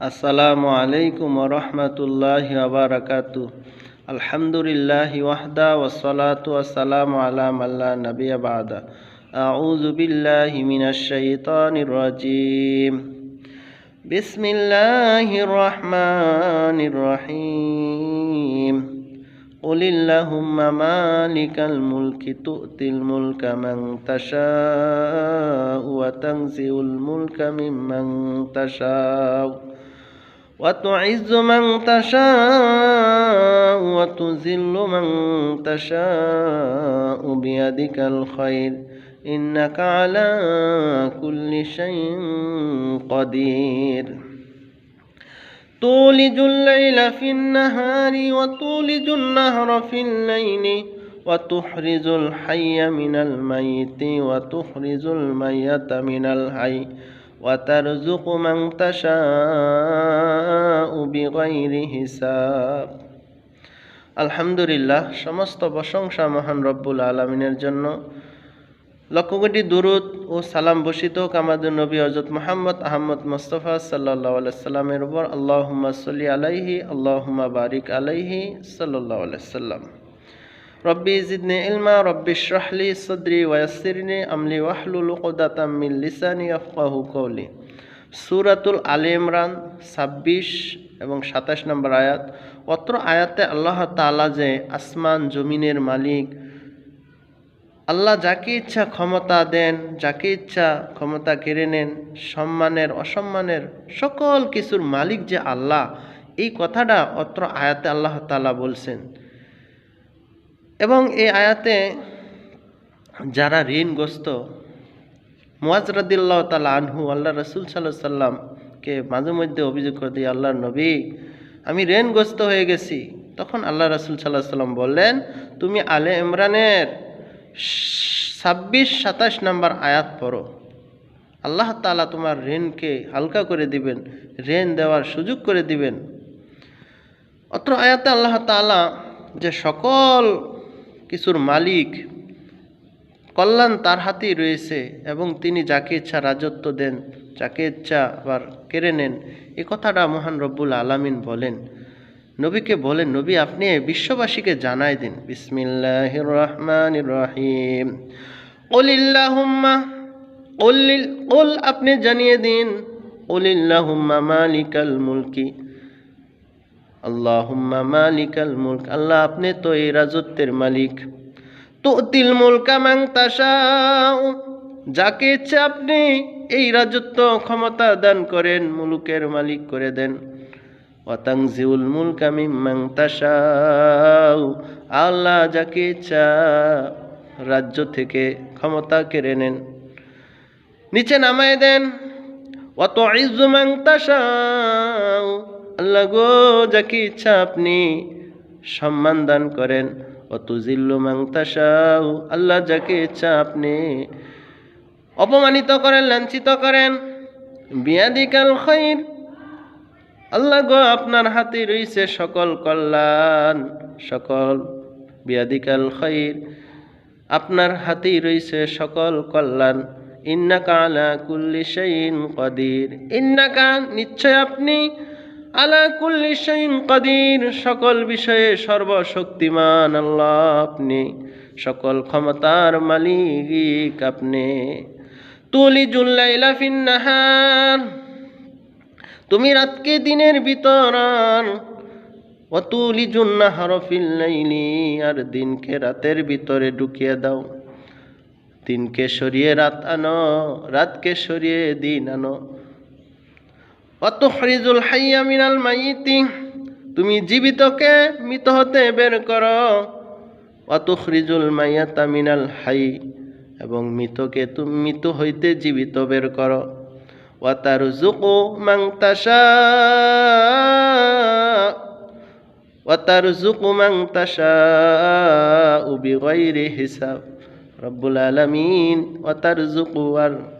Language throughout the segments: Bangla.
আসসালামু আলাইকুম রহমতুল্লাহ আবরাকাতু আলহামদুলিল্লাহ ওয়াহদা ওসলাতু আসসালামু আলা মাল্লা নবিয়া বাদা أعوذ بالله من الشيطان الرجيم بسم الله الرحمن الرحيم قل اللهم مالك الملك تؤتي الملك من تشاء وتنزع الملك ممن تشاء وتعز من تشاء وتذل من تشاء بيدك الخير. إنك على كل شيء قدير. تولج الليل في النهار وتولج النهر في الليل وتحرز الحي من الميت وتخرج الميت من الحي. وترزق من تشاء بغير حساب আলহামদুলিল্লাহ সমস্ত প্রশংসা মহান রব্বুল আলমিনের জন্য লক্ষ কোটি দুরুদ ও সালাম বসিত হোক আমাদের নবী হজরত মোহাম্মদ আহমদ মোস্তফা সাল্লাহ সাল্লামের উপর আল্লাহুম্মা সল্লি আলাইহি আল্লাহুম্মা বারিক আলাইহি সাল্লাহ সাল্লাম রব্বি জিদনি ইলমা, রব্বি শ্রাহলি সদরি ওয়াসিরনি আমলি ওয়াহলুল উকদাতাম মিন লিসানি আফকাহু কওলি। সূরাতুল আলে ইমরান ছাব্বিশ এবং সাতাশ নম্বর আয়াত। অত্র আয়াতে আল্লাহ তাআলা যে আসমান, জমিনের মালিক, আল্লাহ যাকে ইচ্ছা ক্ষমতা দেন, যাকে ইচ্ছা ক্ষমতা কেড়ে নেন, সম্মানের, অসম্মানের সকল কিছুর মালিক যে আল্লাহ, এই কথাটা অত্র আয়াতে আল্লাহ তালা বলছেন। এবং এই আয়াতে যারা ঋণগ্রস্ত মুয়াজরাদিল্লাহ তালা আনহু আল্লাহ রসুল সাল্লাহ সাল্লামকে মাঝে মধ্যে অভিযোগ করে দিয়ে আল্লাহ নবী, আমি ঋণগ্রস্ত হয়ে গেছি। তখন আল্লাহ রসুল সাল্লাহ সাল্লাম বললেন, তুমি আলে ইমরানের ছাব্বিশ, সাতাশ নম্বর আয়াত পড়ো। আল্লাহ তালা তোমার ঋণকে হালকা করে দিবেন, ঋণ দেওয়ার সুযোগ করে দিবেন। অত্র আয়াতে আল্লাহ তালা যে সকল কিছুর মালিক। কল্যাণ তার হাতেই রয়েছে এবং তিনি যাকে ইচ্ছা রাজত্ব দেন, যাকে ইচ্ছা আবার কেড়ে নেন, এ কথাটা মহান রব্বুল আলামিন বলেন। নবীকে বলেন, নবী, আপনি বিশ্ববাসীকে জানাই দিন। বিসমিল্লাহ রহমান রহিম। ওলিল্লাহুম্মা ওল আপনি জানিয়ে দিন। ওলিল্লাহুম্মা মালিকাল মুলকি। আল্লাহুম্মা মালিকাল মুলক, আল্লাহ আপনি তো এই রাজত্বের মালিক। তো তিল মুলকা মাং তাসাউ যাকে ইচ্ছে আপনি এই রাজত্ব ক্ষমতা দান করেন, মুলুকের মালিক করে দেন। ওয়াতাংজিউল মুলকা মিম্মাং তাসাউ আল্লাহ যাকে ইচ্ছা রাজ্য থেকে ক্ষমতা কেড়ে নেন। নিচে নামায় দেন অত ইজুমাং তাসাউ আল্লাহ গো যাকে ইচ্ছা আপনি সম্মান দান করেন। অত জিল্লু মাং তাসাউ আল্লাহ যাকে ইচ্ছা আপনি অপমানিত করেন, লাঞ্ছিত করেন। বিয়াদিকাল খৈর আল্লাহ গো, আপনার হাতে রয়েছে সকল কল্যাণ, সকল বিয়াদিকাল খৈর আপনার হাতেই রয়েছে সকল কল্যাণ। ইন্নাকা আলা কুল্লি শাইন কদির। ইন্নাকা, নিশ্চয় আপনি আলা কুল্লি শাইন সকল বিষয়ে সর্বশক্তিমান আল্লাহ আপনি, সকল ক্ষমতার মালিক আপনি। তুলি জুল্লাইলা ফিন্নাহার তুমি রাতকে দিনের ভিতর অতুলি জুন্না হরফিল্লাইলি আর দিনকে রাতের ভিতরে ঢুকিয়ে দাও। দিনকে সরিয়ে রাত আনো, রাতকে সরিয়ে দিন আনো। অত হরিজুল হাইয়া মিনাল মাইতি, তুমি জীবিতকে মৃত হতে বের করো। অত হরিজুল মাইয়াতা মিনাল হাই, এবং মৃতকে তুমি মৃত হইতে জীবিত বের করো। ওয়াতার জুকু মাংতাসা ওয়াতার জুকু মাংতাসা উবি হিসাব। রব্বুল আলমিন ওয়াতার জুকু আর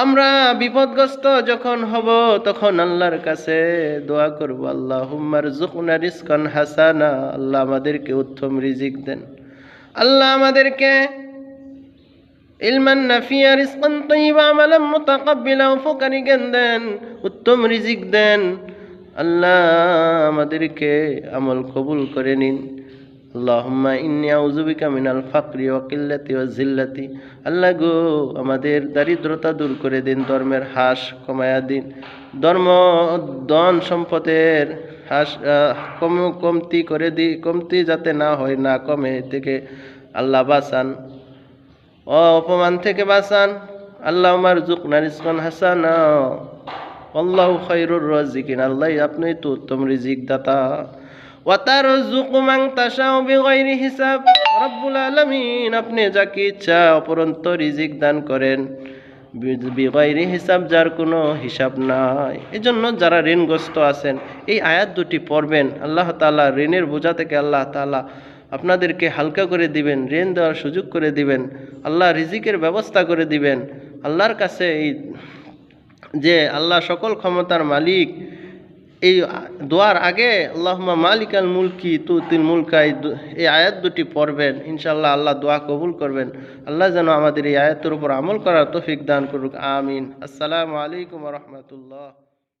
আমরা বিপদগ্রস্ত যখন হব, তখন আল্লাহর কাছে দোয়া করব আল্লাহ হুম্মার জুকনা রিস্কন হাসানা। আল্লাহ আমাদেরকে উত্তম রিজিক দেন। আল্লাহ আমাদেরকে ইলমান নাফিয়া, রিজকান তাইয়্যিবা আমালান মুতাকাব্বিলা উপকারী জ্ঞান দেন, উত্তম রিজিক দেন। আল্লাহ আমাদেরকে আমল কবুল করে নিন। আল্লাহুম্মা ইন্নী আউযু বিকা মিনাল ফাকরি ওয়া কিল্লাতি ওয়া জিল্লাতি আল্লাহ গো, আমাদের দারিদ্রতা দূর করে দিন, ধর্মের হাস কমায়া দিন। ধর্ম, ধন সম্পদের হাস কম, কমতি করে দি, কমতি যাতে না হয়, না কমে থেকে আল্লাহ বাঁচান। ও অপমান থেকে বাঁচান। আল্লাহ আমার জুক নারিসকন হাসান। আল্লাহ খৈরুর রাজিকিন। আল্লাহ আপনি তো উত্তম রিজিক দাতা হিসাব। আপনি যাকে ইচ্ছা অপরন্ত রিজিক দান করেন। বি- হিসাব যার কোনো হিসাব নাই। এজন্য যারা ঋণগ্রস্ত আছেন, এই আয়াত দুটি পড়বেন। আল্লাহ তাআলা ঋণের বোঝা থেকে আল্লাহ তাআলা আপনাদেরকে হালকা করে দিবেন, ঋণ দেওয়ার সুযোগ করে দিবেন, আল্লাহ রিজিকের ব্যবস্থা করে দিবেন। আল্লাহর কাছে এই যে আল্লাহ সকল ক্ষমতার মালিক এই দোয়ার আগে আল্লাহমা মালিক আল মুলকি তুতিল মুলকা এই দু- এই আয়াত দুটি পড়বেন। ইনশাল্লাহ আল্লাহ দোয়া কবুল করবেন। আল্লাহ যেন আমাদের এই আয়াতের উপর আমল করার তৌফিক দান করুক। আমিন। আসসালামু আলাইকুম রহমতুল্লাহ।